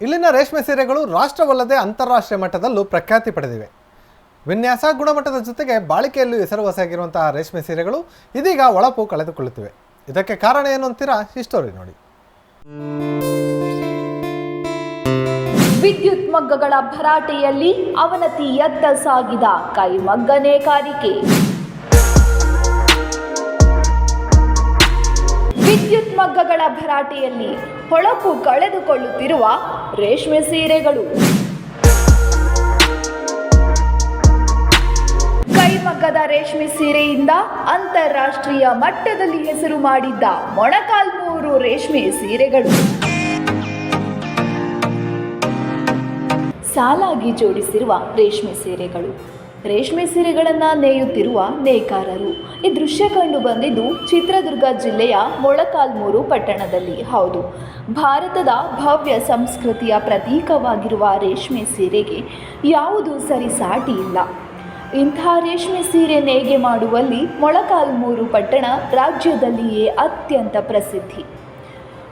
ಇಲ್ಲಿನ ರೇಷ್ಮೆ ಸೀರೆಗಳು ರಾಷ್ಟ್ರವಲ್ಲದೆ ಅಂತಾರಾಷ್ಟ್ರೀಯ ಮಟ್ಟದಲ್ಲೂ ಪ್ರಖ್ಯಾತಿ ಪಡೆದಿವೆ. ವಿನ್ಯಾಸ ಗುಣಮಟ್ಟದ ಜೊತೆಗೆ ಬಾಳಿಕೆಯಲ್ಲೂ ಹೆಸರುವಾಸಿಯಾಗಿರುವಂತಹ ರೇಷ್ಮೆ ಸೀರೆಗಳು ಇದೀಗ ಒಳಪು ಕಳೆದುಕೊಳ್ಳುತ್ತಿವೆ. ಇದಕ್ಕೆ ಕಾರಣ ಏನು ಅಂತೀರಾ? ಹಿಸ್ಟೋರಿ ನೋಡಿ. ವಿದ್ಯುತ್ ಮಗ್ಗಗಳ ಭರಾಟೆಯಲ್ಲಿ ಅವನತಿ ಎದ್ದ ಸಾಗಿದ ಕೈಮಗ್ಗನೇ ನೇಕಾರಿಕೆ ವಿದ್ಯುತ್ ಮಗ್ಗಗಳ ಭರಾಟೆಯಲ್ಲಿ ಹೊಳಪು ಕಳೆದುಕೊಳ್ಳುತ್ತಿರುವ ರೇಷ್ಮೆ ಸೀರೆಗಳು. ಕೈಮಗ್ಗದ ರೇಷ್ಮೆ ಸೀರೆಯಿಂದ ಅಂತಾರಾಷ್ಟ್ರೀಯ ಮಟ್ಟದಲ್ಲಿ ಹೆಸರು ಮಾಡಿದ್ದ ಮೊಣಕಾಲ್ಮೂರು ರೇಷ್ಮೆ ಸೀರೆಗಳು. ಸಾಲಾಗಿ ಜೋಡಿಸಿರುವ ರೇಷ್ಮೆ ಸೀರೆಗಳು. ರೇಷ್ಮೆ ಸೀರೆಗಳನ್ನು ನೇಯುತ್ತಿರುವ ನೇಕಾರರು. ಈ ದೃಶ್ಯ ಕಂಡು ಬಂದಿದ್ದು ಚಿತ್ರದುರ್ಗ ಜಿಲ್ಲೆಯ ಮೊಳಕಾಲ್ಮೂರು ಪಟ್ಟಣದಲ್ಲಿ. ಹೌದು, ಭಾರತದ ಭವ್ಯ ಸಂಸ್ಕೃತಿಯ ಪ್ರತೀಕವಾಗಿರುವ ರೇಷ್ಮೆ ಸೀರೆಗೆ ಯಾವುದು ಸರಿಸಾಟಿ ಇಲ್ಲ. ಇಂಥ ರೇಷ್ಮೆ ಸೀರೆ ನೇಯ್ಗೆ ಮಾಡುವಲ್ಲಿ ಮೊಳಕಾಲ್ಮೂರು ಪಟ್ಟಣ ರಾಜ್ಯದಲ್ಲಿಯೇ ಅತ್ಯಂತ ಪ್ರಸಿದ್ಧಿ.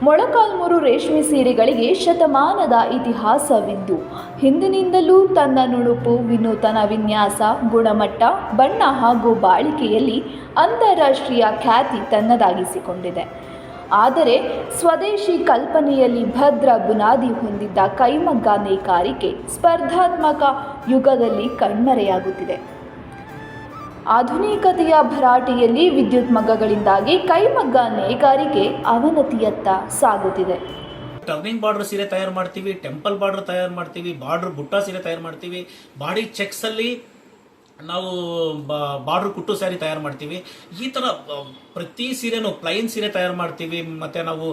ಮೊಳಕಾಲ್ಮೂರು ರೇಷ್ಮೆ ಸೀರೆಗಳಿಗೆ ಶತಮಾನದ ಇತಿಹಾಸವಿದ್ದು, ಹಿಂದಿನಿಂದಲೂ ತನ್ನ ನುಣುಪು, ವಿನೂತನ ವಿನ್ಯಾಸ, ಗುಣಮಟ್ಟ, ಬಣ್ಣ ಹಾಗೂ ಬಾಳಿಕೆಯಲ್ಲಿ ಅಂತಾರಾಷ್ಟ್ರೀಯ ಖ್ಯಾತಿ ತನ್ನದಾಗಿಸಿಕೊಂಡಿದೆ. ಆದರೆ ಸ್ವದೇಶಿ ಕಲ್ಪನೆಯಲ್ಲಿ ಭದ್ರ ಬುನಾದಿ ಹೊಂದಿದ್ದ ಕೈಮಗ್ಗ ನೇಕಾರಿಕೆ ಸ್ಪರ್ಧಾತ್ಮಕ ಯುಗದಲ್ಲಿ ಕಣ್ಮರೆಯಾಗುತ್ತಿದೆ. ಆಧುನಿಕತೆಯ ಭರಾಟೆಯಲ್ಲಿ ವಿದ್ಯುತ್ ಮಗ್ಗಗಳಿಂದಾಗಿ ಕೈಮಗ್ಗ ನೇಕಾರಿಕೆ ಅವನತಿಯತ್ತ ಸಾಗುತ್ತಿದೆ. ಟರ್ನಿಂಗ್ ಬಾರ್ಡರ್ ಸೀರೆ ತಯಾರು ಮಾಡ್ತೀವಿ, ಟೆಂಪಲ್ ಬಾರ್ಡರ್ ತಯಾರು ಮಾಡ್ತೀವಿ, ಬಾರ್ಡರ್ ಬುಟ್ಟ ಸೀರೆ ತಯಾರು ಮಾಡ್ತೀವಿ, ಬಾಡಿ ಚೆಕ್ಸ್ ಅಲ್ಲಿ ನಾವು ಬಾರ್ಡ್ರ್ ಕುಟ್ಟು ಸ್ಯಾರಿ ತಯಾರು ಮಾಡ್ತೀವಿ. ಈ ಥರ ಪ್ರತಿ ಸೀರೆನೂ ಪ್ಲೈನ್ ಸೀರೆ ತಯಾರು ಮಾಡ್ತೀವಿ. ಮತ್ತು ನಾವು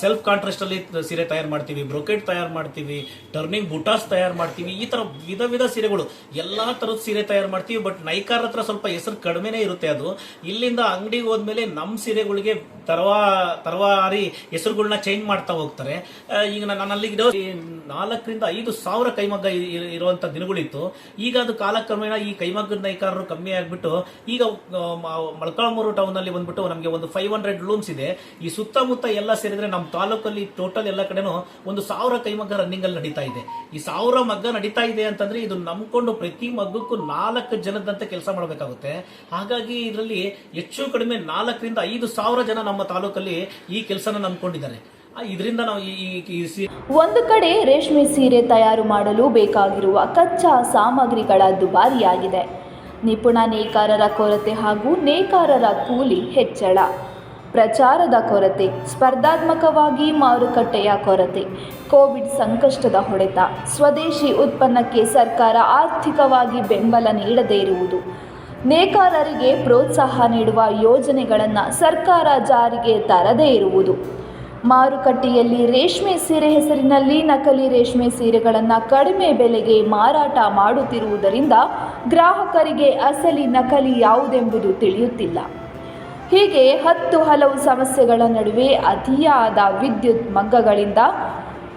ಸೆಲ್ಫ್ ಕಾಂಟ್ರಾಸ್ಟ್ ಅಲ್ಲಿ ಸೀರೆ ತಯಾರು ಮಾಡ್ತೀವಿ. ಬ್ರೊಕೆಟ್ ತಯಾರು ಮಾಡ್ತೀವಿ. ಟರ್ನಿಂಗ್ ಬುಟಾಸ್ ತಯಾರು ಮಾಡ್ತೀವಿ. ಈ ಥರ ವಿಧ ವಿಧ ಸೀರೆಗಳು ಎಲ್ಲ ಥರದ ಸೀರೆ ತಯಾರು ಮಾಡ್ತೀವಿ. ಬಟ್ ನೈಕಾರ ಹತ್ರ ಸ್ವಲ್ಪ ಹೆಸರು ಕಡಿಮೆನೇ ಇರುತ್ತೆ ಅದು. ಇಲ್ಲಿಂದ ಅಂಗಡಿಗೆ ಹೋದ್ಮೇಲೆ ನಮ್ಮ ಸೀರೆಗಳಿಗೆ ತರವಾ, ತರವಾರಿ ಹೆಸರುಗಳನ್ನ ಚೇಂಜ್ ಮಾಡ್ತಾ ಹೋಗ್ತಾರೆ. ಈಗ ನಾನು ಅಲ್ಲಿಗಿರೋ ಈ ನಾಲ್ಕರಿಂದ ಐದು ಸಾವಿರ ಕೈಮಗ್ಗ ಇರುವಂತ ದಿನಗಳಿತ್ತು. ಈಗ ಅದು ಕಾಲಕ್ರಮೇಣ ಈ ಕೈಮಗ್ಗದ ನೈಕಾರರು ಕಮ್ಮಿ ಆಗಿಬಿಟ್ಟು, ಈಗ ಮಳಕಳಮೂರು ಟೌನ್ ಅಲ್ಲಿ ಬಂದ್ಬಿಟ್ಟು ನಮಗೆ ಒಂದು ಫೈವ್ ಹಂಡ್ರೆಡ್ ಲೂಮ್ಸ್ ಇದೆ. ಈ ಸುತ್ತಮುತ್ತ ಎಲ್ಲ ಸೇರಿದ್ರೆ ನಮ್ಮ ತಾಲೂಕಲ್ಲಿ ಟೋಟಲ್ ಎಲ್ಲ ಕಡೆನೂ ಒಂದು ಸಾವಿರ ಕೈಮಗ್ಗ ರನ್ನಿಂಗ್ ಅಲ್ಲಿ ನಡೀತಾ ಇದೆ. ಈ ಸಾವಿರ ಮಗ್ಗ ನಡೀತಾ ಇದೆ ಅಂತಂದ್ರೆ ಇದು ನಂಬ್ಕೊಂಡು ಪ್ರತಿ ಮಗ್ಗಕ್ಕೂ ನಾಲ್ಕು ಜನದಂತೆ ಕೆಲಸ ಮಾಡಬೇಕಾಗುತ್ತೆ. ಹಾಗಾಗಿ ಇದರಲ್ಲಿ ಹೆಚ್ಚು ಕಡಿಮೆ ನಾಲ್ಕರಿಂದ ಐದು ಸಾವಿರ ಜನ ನಮ್ಮ ತಾಲೂಕಲ್ಲಿ ಈ ಕೆಲಸನ ನಂಬ್ಕೊಂಡಿದ್ದಾರೆ. ಇದರಿಂದ ನಾವು ಈ ಒಂದು ಕಡೆ ರೇಷ್ಮೆ ಸೀರೆ ತಯಾರು ಮಾಡಲು ಬೇಕಾಗಿರುವ ಕಚ್ಚಾ ಸಾಮಗ್ರಿಗಳ ದುಬಾರಿಯಾಗಿದೆ. ನಿಪುಣ ನೇಕಾರರ ಕೊರತೆ ಹಾಗೂ ನೇಕಾರರ ಕೂಲಿ ಹೆಚ್ಚಳ. ಪ್ರಚಾರದ ಕೊರತೆ, ಸ್ಪರ್ಧಾತ್ಮಕವಾಗಿ ಮಾರುಕಟ್ಟೆಯ ಕೊರತೆ, ಕೋವಿಡ್ ಸಂಕಷ್ಟದ ಹೊಡೆತ, ಸ್ವದೇಶಿ ಉತ್ಪನ್ನಕ್ಕೆ ಸರ್ಕಾರ ಆರ್ಥಿಕವಾಗಿ ಬೆಂಬಲ ನೀಡದೇ ಇರುವುದು. ನೇಕಾರರಿಗೆ ಪ್ರೋತ್ಸಾಹ ನೀಡುವ ಯೋಜನೆಗಳನ್ನು ಸರ್ಕಾರ ಜಾರಿಗೆ ತರದೇ ಇರುವುದು. ಮಾರುಕಟ್ಟೆಯಲ್ಲಿ ರೇಷ್ಮೆ ಸೀರೆ ಹೆಸರಿನಲ್ಲಿ ನಕಲಿ ರೇಷ್ಮೆ ಸೀರೆಗಳನ್ನು ಕಡಿಮೆ ಬೆಲೆಗೆ ಮಾರಾಟ ಮಾಡುತ್ತಿರುವುದರಿಂದ ಗ್ರಾಹಕರಿಗೆ ಅಸಲಿ ನಕಲಿ ಯಾವುದೆಂಬುದು ತಿಳಿಯುತ್ತಿಲ್ಲ. ಹೀಗೆ ಹತ್ತು ಹಲವು ಸಮಸ್ಯೆಗಳ ನಡುವೆ ಅತಿಯಾದ ವಿದ್ಯುತ್ ಮಗ್ಗಗಳಿಂದ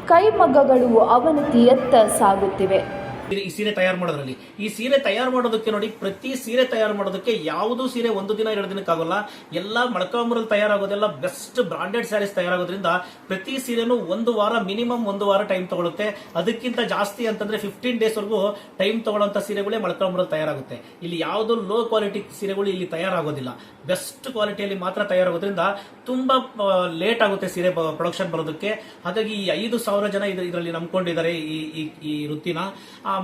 ಕೈಮಗ್ಗಗಳು ಅವನತಿಯತ್ತ ಸಾಗುತ್ತಿವೆ. ಈ ಸೀರೆ ತಯಾರು ಮಾಡೋದ್ರಲ್ಲಿ. ಈ ಸೀರೆ ತಯಾರು ಮಾಡೋದಕ್ಕೆ ನೋಡಿ, ಪ್ರತಿ ಸೀರೆ ತಯಾರು ಮಾಡೋದಕ್ಕೆ ಯಾವುದೂ ಸೀರೆ ಒಂದು ದಿನ, ಎರಡು ದಿನಕ್ಕಾಗಲ್ಲ. ಎಲ್ಲ ಮೊಳಕಾಮೂರಲ್ಲಿ ತಯಾರಾಗೋದೆಲ್ಲ ಬೆಸ್ಟ್ ಬ್ರಾಂಡೆಡ್ ಸ್ಯಾರೀಸ್ ತಯಾರಾಗೋದ್ರಿಂದ ಪ್ರತಿ ಸೀರೆನೂ ಒಂದು ವಾರ ಮಿನಿಮಮ್ ಒಂದು ವಾರ ಟೈಮ್ ತಗೊಳುತ್ತೆ. ಅದಕ್ಕಿಂತ ಜಾಸ್ತಿ ಅಂತಂದ್ರೆ ಫಿಫ್ಟೀನ್ ಡೇಸ್ ವರೆಗೂ ಟೈಮ್ ತಗೊಳ್ಳೋಂಥ ಸೀರೆಗಳೇ ಮೊಳಕಾಮೂರಲ್ಲಿ ತಯಾರಾಗುತ್ತೆ. ಇಲ್ಲಿ ಯಾವುದು ಲೋ ಕ್ವಾಲಿಟಿ ಸೀರೆಗಳು ಇಲ್ಲಿ ತಯಾರಾಗೋದಿಲ್ಲ. ಬೆಸ್ಟ್ ಕ್ವಾಲಿಟಿಯಲ್ಲಿ ಮಾತ್ರ ತಯಾರಾಗೋದ್ರಿಂದ ತುಂಬಾ ಲೇಟ್ ಆಗುತ್ತೆ ಸೀರೆ ಪ್ರೊಡಕ್ಷನ್ ಬರೋದಕ್ಕೆ. ಹಾಗಾಗಿ ಈ ಐದು ಸಾವಿರ ಜನ ಇದರಲ್ಲಿ ನಂಬ್ಕೊಂಡಿದ್ದಾರೆ ಈ, ಈ- ವೃತ್ತಿನ.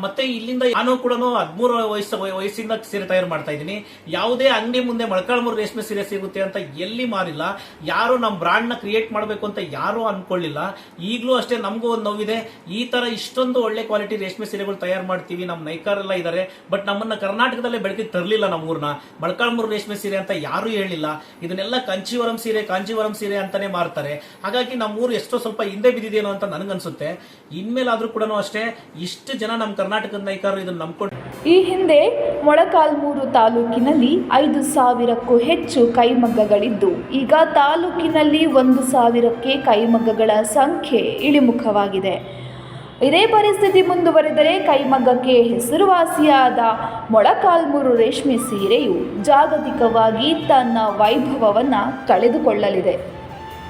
ಮತ್ತೆ ಇಲ್ಲಿಂದ ನಾನು ಕೂಡ ಹದಿಮೂರು ವಯಸ್ಸು ವಯಸ್ಸಿಂದ ಸೀರೆ ತಯಾರು ಮಾಡ್ತಾ ಇದ್ದೀನಿ. ಯಾವುದೇ ಅಂಗಡಿ ಮುಂದೆ ಮೊಳಕಾಳ್ಮೂರು ರೇಷ್ಮೆ ಸೀರೆ ಸಿಗುತ್ತೆ ಅಂತ ಎಲ್ಲಿ ಮಾರಿಲ್ಲ. ಯಾರು ನಮ್ಮ ಬ್ರಾಂಡ್ನ ಕ್ರಿಯೇಟ್ ಮಾಡಬೇಕು ಅಂತ ಯಾರು ಅನ್ಕೊಳ್ಳಿಲ್ಲ. ಈಗಲೂ ಅಷ್ಟೇ ನಮಗೂ ಒಂದು ನೋವಿದೆ. ಈ ತರ ಇಷ್ಟೊಂದು ಒಳ್ಳೆ ಕ್ವಾಲಿಟಿ ರೇಷ್ಮೆ ಸೀರೆಗಳು ತಯಾರು ಮಾಡ್ತೀವಿ. ನಮ್ಮ ನೈಕಾರೆಲ್ಲ ಇದ್ದಾರೆ ಬಟ್ ನಮ್ಮನ್ನ ಕರ್ನಾಟಕದಲ್ಲೇ ಬೆಳಕಿಗೆ ತರಲಿಲ್ಲ ನಮ್ಮ ಊರ್ನ ಮೊಳಕಾಲ್ಮೂರು ರೇಷ್ಮೆ ಸೀರೆ ಅಂತ ಯಾರು ಹೇಳಿಲ್ಲ. ಇದನ್ನೆಲ್ಲ ಕಂಚಿವರಂ ಸೀರೆ ಕಾಂಚಿವರಂ ಸೀರೆ ಅಂತಾನೆ ಮಾರ್ತಾರೆ. ಹಾಗಾಗಿ ನಮ್ಮ ಊರು ಎಷ್ಟೋ ಸ್ವಲ್ಪ ಹಿಂದೆ ಬಿದ್ದಿದೆಯೋ ಅಂತ ನನಗನ್ಸುತ್ತೆ. ಇನ್ಮೇಲಾದ್ರೂ ಕೂಡ ಅಷ್ಟೇ. ಇಷ್ಟು ಜನ ನಮ್ಮ ಕರ್ನಾಟಕದ ನಾಯಕರು ಇದನ್ನು ನಂಬಿಕೊಂಡು ಈ ಹಿಂದೆ ಮೊಳಕಾಲ್ಮೂರು ತಾಲೂಕಿನಲ್ಲಿ ಐದು ಸಾವಿರಕ್ಕೂ ಹೆಚ್ಚು ಕೈಮಗ್ಗಗಳಿದ್ದು, ಈಗ ತಾಲೂಕಿನಲ್ಲಿ ಒಂದು ಸಾವಿರಕ್ಕೆ ಕೈಮಗ್ಗಗಳ ಸಂಖ್ಯೆ ಇಳಿಮುಖವಾಗಿದೆ. ಇದೇ ಪರಿಸ್ಥಿತಿ ಮುಂದುವರೆದರೆ ಕೈಮಗ್ಗಕ್ಕೆ ಹೆಸರುವಾಸಿಯಾದ ಮೊಳಕಾಲ್ಮೂರು ರೇಷ್ಮೆ ಸೀರೆಯು ಜಾಗತಿಕವಾಗಿ ತನ್ನ ವೈಭವವನ್ನು ಕಳೆದುಕೊಳ್ಳಲಿದೆ.